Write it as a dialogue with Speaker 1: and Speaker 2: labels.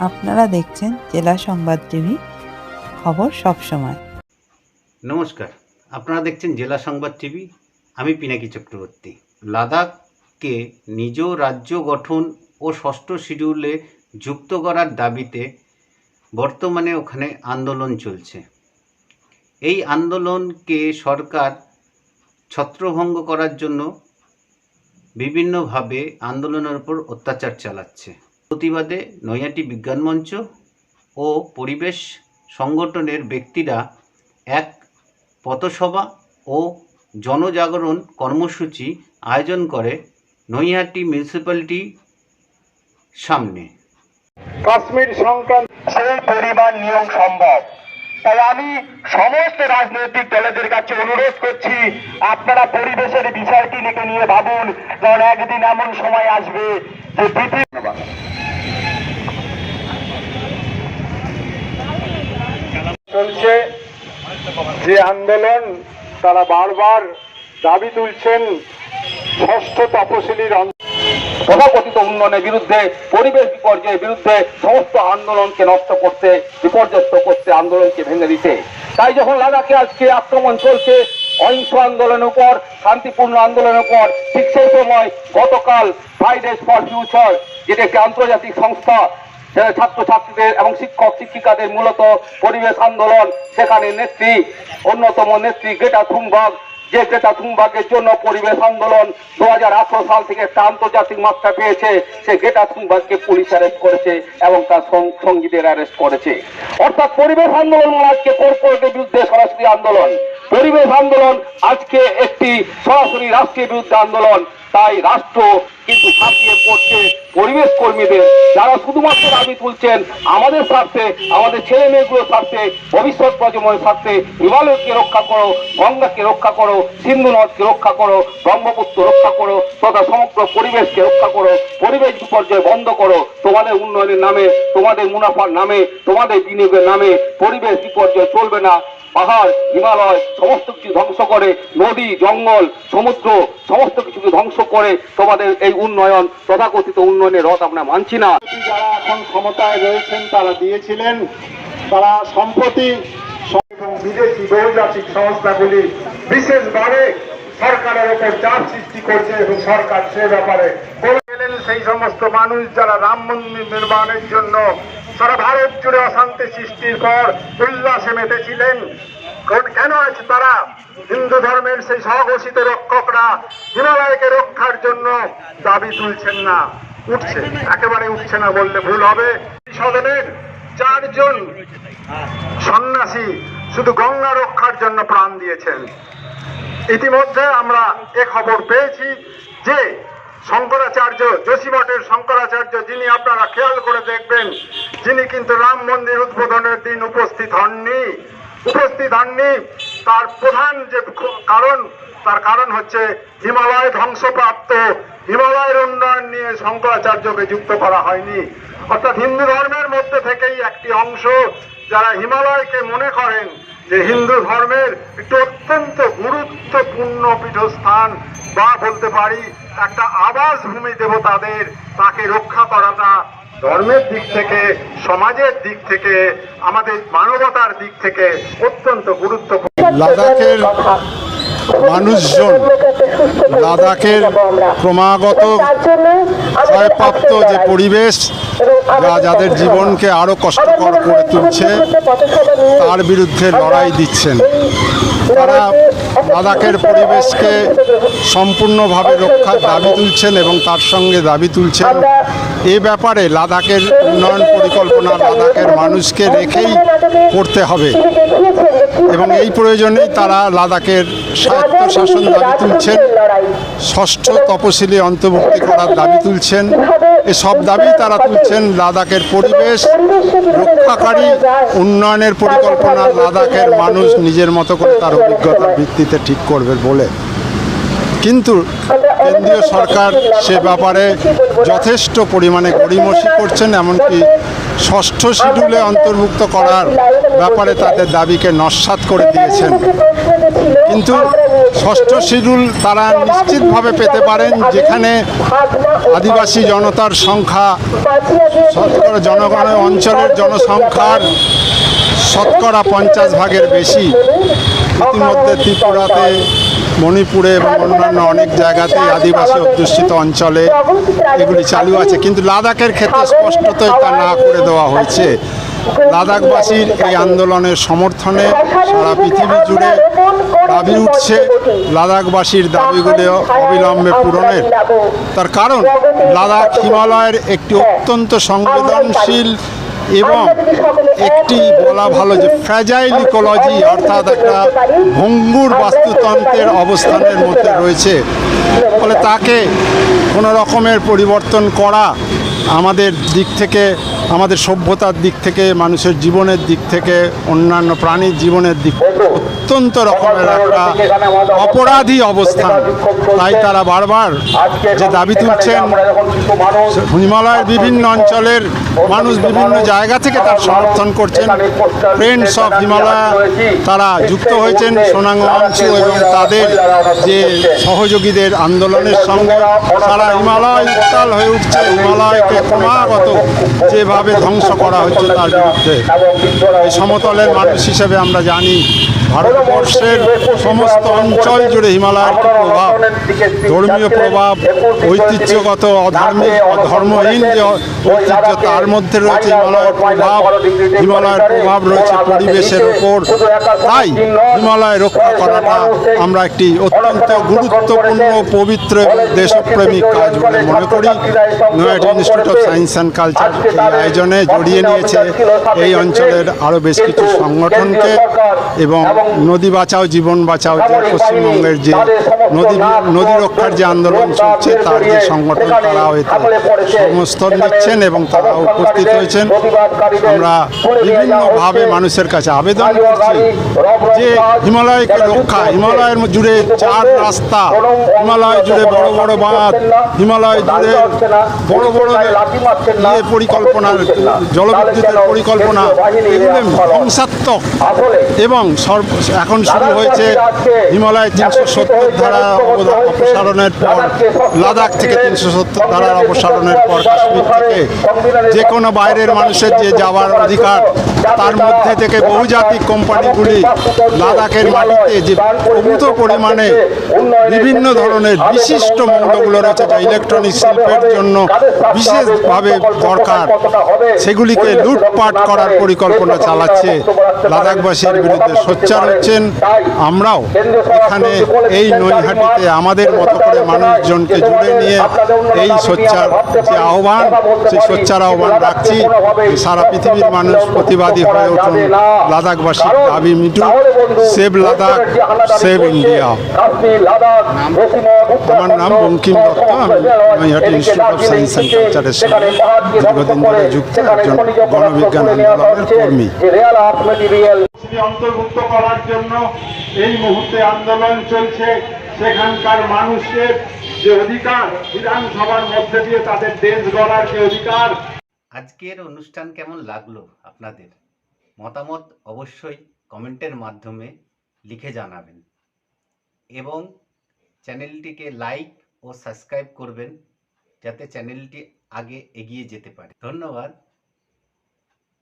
Speaker 1: আপনারা দেখছেন জেলা সংবাদ টিভি, খবর সব সময়।
Speaker 2: নমস্কার, আপনারা দেখছেন জেলা সংবাদ টিভি, আমি পিনাকি চক্রবর্তী। লাদাখকে নিজ রাজ্য গঠন ও ষষ্ঠ শিডিউলে যুক্ত করার দাবিতে বর্তমানে ওখানে আন্দোলন চলছে। এই আন্দোলনকে সরকার ছত্রভঙ্গ করার জন্য বিভিন্নভাবে আন্দোলনের উপর অত্যাচার চালাচ্ছে। প্রতিবাদে নৈহাটি বিজ্ঞান মঞ্চ ও পরিবেশ সংগঠনের ব্যক্তিরা এক পথসভা ও জনজাগরণ কর্মসূচি আয়োজন করে নৈহাটি মিউনিসিপ্যালিটি সামনে।
Speaker 3: কাশ্মীর সংক্রান্ত পরিমাণ নিয়ম সম্ভব। তাই আমি সমস্ত রাজনৈতিক দলেদের কাছে অনুরোধ করছি, আপনারা পরিবেশের বিষয়টি নিয়ে ভাবুন, কারণ একদিন এমন সময় আসবে যে পৃথিবী চলছে যে আন্দোলন, তারা বারবার দাবি তুলছেন ষষ্ঠ তপশিলির তথাকথিত উন্নয়নের বিরুদ্ধে, পরিবেশ বিপর্যয়ের বিরুদ্ধে সমস্ত আন্দোলনকে নষ্ট করতে, বিপর্যস্ত করতে আন্দোলনকে ভেঙে দিতে তাই যখন লাদাখে আজকে আক্রমণ চলছে, অহিংস আন্দোলনের উপর, শান্তিপূর্ণ আন্দোলনের উপর, ঠিক সেই সময় গতকাল ফ্রাইডেজ ফর ফিউচার যেটা একটি আন্তর্জাতিক সংস্থা ছাত্রছাত্রীদের এবং শিক্ষক শিক্ষিকাদের মূলত পরিবেশ আন্দোলন, সেখানে নেত্রী, অন্যতম নেত্রী গ্রেটা থুমবাগ। যে গ্রেটা থুমবাগের জন্য পরিবেশ আন্দোলন দু হাজার আঠারো সাল থেকে একটা আন্তর্জাতিক মাত্রা পেয়েছে, সে গ্রেটা থুমবাগকে পুলিশ অ্যারেস্ট করেছে এবং তার সঙ্গীদের অ্যারেস্ট করেছে। অর্থাৎ পরিবেশ আন্দোলন মানে আজকে কর্পোরেটের বিরুদ্ধে সরাসরি আন্দোলন। পরিবেশ আন্দোলন আজকে একটি সরাসরি রাষ্ট্রের বিরুদ্ধে আন্দোলন। তাই রাষ্ট্র কিন্তু ছাপিয়ে পড়ছে পরিবেশ কর্মীদের। যারা শুধুমাত্র দাবি তুলছেন আমাদের স্বার্থে, আমাদের ছেলে মেয়েগুলোর স্বার্থে, ভবিষ্যৎ প্রজন্মের স্বার্থে হিমালয়কে রক্ষা করো, গঙ্গাকে রক্ষা করো, সিন্ধু নদকে রক্ষা করো ব্রহ্মপুত্র রক্ষা করো, তথা সমগ্র পরিবেশকে রক্ষা করো, পরিবেশ বিপর্যয় বন্ধ করো, তোমাদের উন্নয়নের নামে, তোমাদের মুনাফার নামে, তোমাদের বিনিয়োগের নামে পরিবেশ বিপর্যয় চলবে না। পাহাড়, হিমালয়, সমস্ত কিছু ধ্বংস করে, নদী, জঙ্গল, সমুদ্র, সমস্ত কিছুকে ধ্বংস করে, তোমাদের এই উন্নয়ন, তথাকথিত উন্নয়নের রথ আমরা মানছি না।
Speaker 4: যারা এখন ক্ষমতায় রয়েছেন, তারা দিয়েছিলেন, তারা সম্প্রতি বিদেশি বহুজাতিক সংস্থাগুলি বিশেষভাবে সরকারের ওপর চাপ সৃষ্টি করছে এবং সরকার সে ব্যাপারে সেই সমস্ত মানুষ যারা রাম মন্দির নির্মাণের জন্য সারা ভারত জুড়ে অশান্তি সৃষ্টির পর উল্লাসে মেতেছিলেন। কেন আছে তারা? হিন্দু ধর্মের সেই স্বঘোষিত রক্ষকরা হিমালয়কে রক্ষার জন্য দাবি তুলছেন না উঠছে একেবারে উঠছে না বললে ভুল হবে। সদনের চারজন সন্ন্যাসী শুধু গঙ্গা রক্ষার জন্য প্রাণ দিয়েছেন। ইতিমধ্যে আমরা এ খবর পেয়েছি যে শঙ্করাচার্য যোশীমঠের শঙ্করাচার্য, যিনি আপনারা খেয়াল করে দেখবেন, যিনি কিন্তু রাম মন্দির উদ্বোধনের দিন উপস্থিত হননি। উপস্থিত হননি, তার প্রধান যে কারণ, তার কারণ হচ্ছে হিমালয় ধ্বংসপ্রাপ্ত। হিমালয়ের উন্নয়ন নিয়ে শঙ্করাচার্যকে যুক্ত করা হয়নি। অর্থাৎ হিন্দু ধর্মের মধ্যে থেকেই একটি অংশ যারা হিমালয়কে মনে করেন যে হিন্দু ধর্মের একটি অত্যন্ত গুরুত্বপূর্ণ পীঠস্থান বা বলতে পারি একটা আবাস ভূমি দেবতাদের তাকে রক্ষা করাটা ধর্মের দিক থেকে সমাজের দিক থেকে আমাদের মানবতার দিক থেকে অত্যন্ত গুরুত্বপূর্ণ।
Speaker 5: লাদাখের মানুষজন লাদাখের ক্রমাগত ক্ষয়প্রাপ্ত যে পরিবেশ যা যাদের জীবনকে আরও কষ্টকর করে তুলছে, তার বিরুদ্ধে লড়াই দিচ্ছেন। তারা লাদাখের পরিবেশকে সম্পূর্ণভাবে রক্ষার দাবি তুলছেন এবং তার সঙ্গে দাবি তুলছেন এ ব্যাপারে লাদাখের উন্নয়ন পরিকল্পনা লাদাখের মানুষকে রেখেই করতে হবে। এবং এই প্রয়োজনেই তারা লাদাখের স্বায়ত্ত শাসন দাবি তুলছেন, ষষ্ঠ তপশিলি অন্তর্ভুক্তি করার দাবি তুলছেন এসব দাবি তারা তুলছেন লাদাখের পরিবেশ রক্ষাকারী উন্নয়নের পরিকল্পনা, লাদাখের মানুষ নিজের মতো করে তার অভিজ্ঞতার ভিত্তিতে ঠিক করবে বলে। কিন্তু কেন্দ্রীয় সরকার সে ব্যাপারে যথেষ্ট পরিমাণে গড়িমসি করছেন, এমনকি ষষ্ঠ শিডিউলে অন্তর্ভুক্ত করার ব্যাপারে তাদের দাবিকে নস্বাত করে দিয়েছেন। কিন্তু ষষ্ঠ শিডিউল তারা নিশ্চিতভাবে পেতে পারেন, যেখানে আদিবাসী জনতার সংখ্যা, শতকরা জনগণের অঞ্চলের জনসংখ্যার শতকরা পঞ্চাশ ভাগের বেশি। ইতিমধ্যে ত্রিপুরাতে, মণিপুরে এবং অন্যান্য অনেক জায়গাতেই আদিবাসী অধ্যুষিত অঞ্চলে এগুলি চালু আছে। কিন্তু লাদাখের ক্ষেত্রে স্পষ্টতই তা না করে দেওয়া হয়েছে। লাদাখবাসীর এই আন্দোলনের সমর্থনে সারা পৃথিবী জুড়ে দাবি উঠছে লাদাখবাসীর দাবিগুলো অবিলম্বে পূরণের। তার কারণ লাদাখ হিমালয়ের একটি অত্যন্ত সংবেদনশীল এবং একটি বলা ভালো যে ফ্র্যাজাইল ইকোলজি অর্থাৎ একটা ভঙ্গুর বাস্তুতন্ত্রের অবস্থানের মধ্যে রয়েছে। ফলে তাকে কোনো রকমের পরিবর্তন করা আমাদের দিক থেকে আমাদের সভ্যতার দিক থেকে মানুষের জীবনের দিক থেকে অন্যান্য প্রাণীর জীবনের দিক থেকে অত্যন্ত রকমের একটা অপরাধী অবস্থান। তাই তারা বারবার যে দাবি তুলছেন হিমালয়ের বিভিন্ন অঞ্চলের মানুষ বিভিন্ন জায়গা থেকে তার সমর্থন করছেন। ফ্রেন্ডস অফ হিমালয়া তারা যুক্ত হয়েছেন সোনাঙ্গ অংশু এবং তাদের যে সহযোগীদের আন্দোলনের সঙ্গে সারা হিমালয় উত্তাল হয়ে উঠছে। হিমালয়কে ক্রমাগত যেভাবে ধ্বংস করা হচ্ছে তার বিরুদ্ধে সমতলের মানুষ হিসেবে আমরা জানি ভারতবর্ষের সমস্ত অঞ্চল জুড়ে হিমালয়ের প্রভাব, ধর্মীয় প্রভাব, ঐতিহ্যগত, অধার্মিক, ধর্মহীন যে ঐতিহ্য তার মধ্যে রয়েছে হিমালয়ের প্রভাব হিমালয়ের প্রভাব রয়েছে পরিবেশের ওপর। তাই হিমালয় রক্ষা করাটা আমরা একটি অত্যন্ত গুরুত্বপূর্ণ, পবিত্র দেশপ্রেমিক কাজ বলে মনে করি। Naihati institute of science and culture আয়োজনে জড়িয়ে নিয়েছে এই অঞ্চলের আরও বেশ কিছু সংগঠনকে এবং নদী বাঁচাও জীবন বাঁচাও যে পশ্চিমবঙ্গের যে নদী নদী রক্ষার যে আন্দোলন চলছে তার যে সংগঠন তারাও এতে সমর্থন দিচ্ছেন এবং তারা উপস্থিত হয়েছেন। আমরা বিভিন্নভাবে মানুষের কাছে আবেদন করছি যে হিমালয়কে রক্ষা হিমালয়ের জুড়ে চার রাস্তা হিমালয় জুড়ে বড় বড় বাঁধ হিমালয় জুড়ে বড় বড় ইয়ে পরিকল্পনা জলবিদ্যুতের পরিকল্পনা এগুলো ধ্বংসাত্মক। এবং এখন শুরু হয়েছে হিমালয় তিনশো সত্তর ধারা অপসারণের পর, লাদাখ থেকে তিনশো সত্তর ধারার অপসারণের পর, কাশ্মীর থেকে যে কোনো বাইরের মানুষের যে যাওয়ার অধিকার, তার মধ্যে থেকে বহুজাতিক কোম্পানিগুলি লাদাখের মাটিতে যে প্রভূত পরিমাণে বিভিন্ন ধরনের বিশিষ্ট মৌলগুলো রয়েছে, যা ইলেকট্রনিক শিল্পের জন্য বিশেষভাবে দরকার। সেগুলিকে লুটপাট করার পরিকল্পনা চালাচ্ছে। লাদাখবাসীর বিরুদ্ধে সোচ্চার হচ্ছেন। আমরাও এখানে এই নৈহাটিতে আমাদের মতো করে মানুষজনকে জুড়ে নিয়ে এই সোচ্চার যে আহ্বান সেই সোচ্চার আহ্বান রাখছি। সারা পৃথিবীর মানুষ প্রতিবাদী হয়ে উঠুন। লাদাখবাসীর দাবি মিটুক। Save Ladakh save India. আমার নাম বঙ্কিম দত্ত। আমি Naihati institute of science and কালচারের সঙ্গে। দীর্ঘদিন ধরে যুক্ত একজন গণবিজ্ঞান আন্দোলনের কর্মী।
Speaker 4: অন্তর্ভুক্ত করার জন্য এই মুহূর্তে আন্দোলন চলছে। সেখানকার মানুষের যে অধিকার বিধানসভার মধ্যে দিয়ে তাদের দেশ গড়ার যে অধিকার।
Speaker 2: আজকের অনুষ্ঠান কেমন লাগল আপনাদের? মতামত অবশ্যই কমেন্টের মাধ্যমে লিখে জানাবেন। এবং চ্যানেলটিকে লাইক ও সাবস্ক্রাইব করবেন যাতে চ্যানেলটি আগে এগিয়ে যেতে পারে। ধন্যবাদ।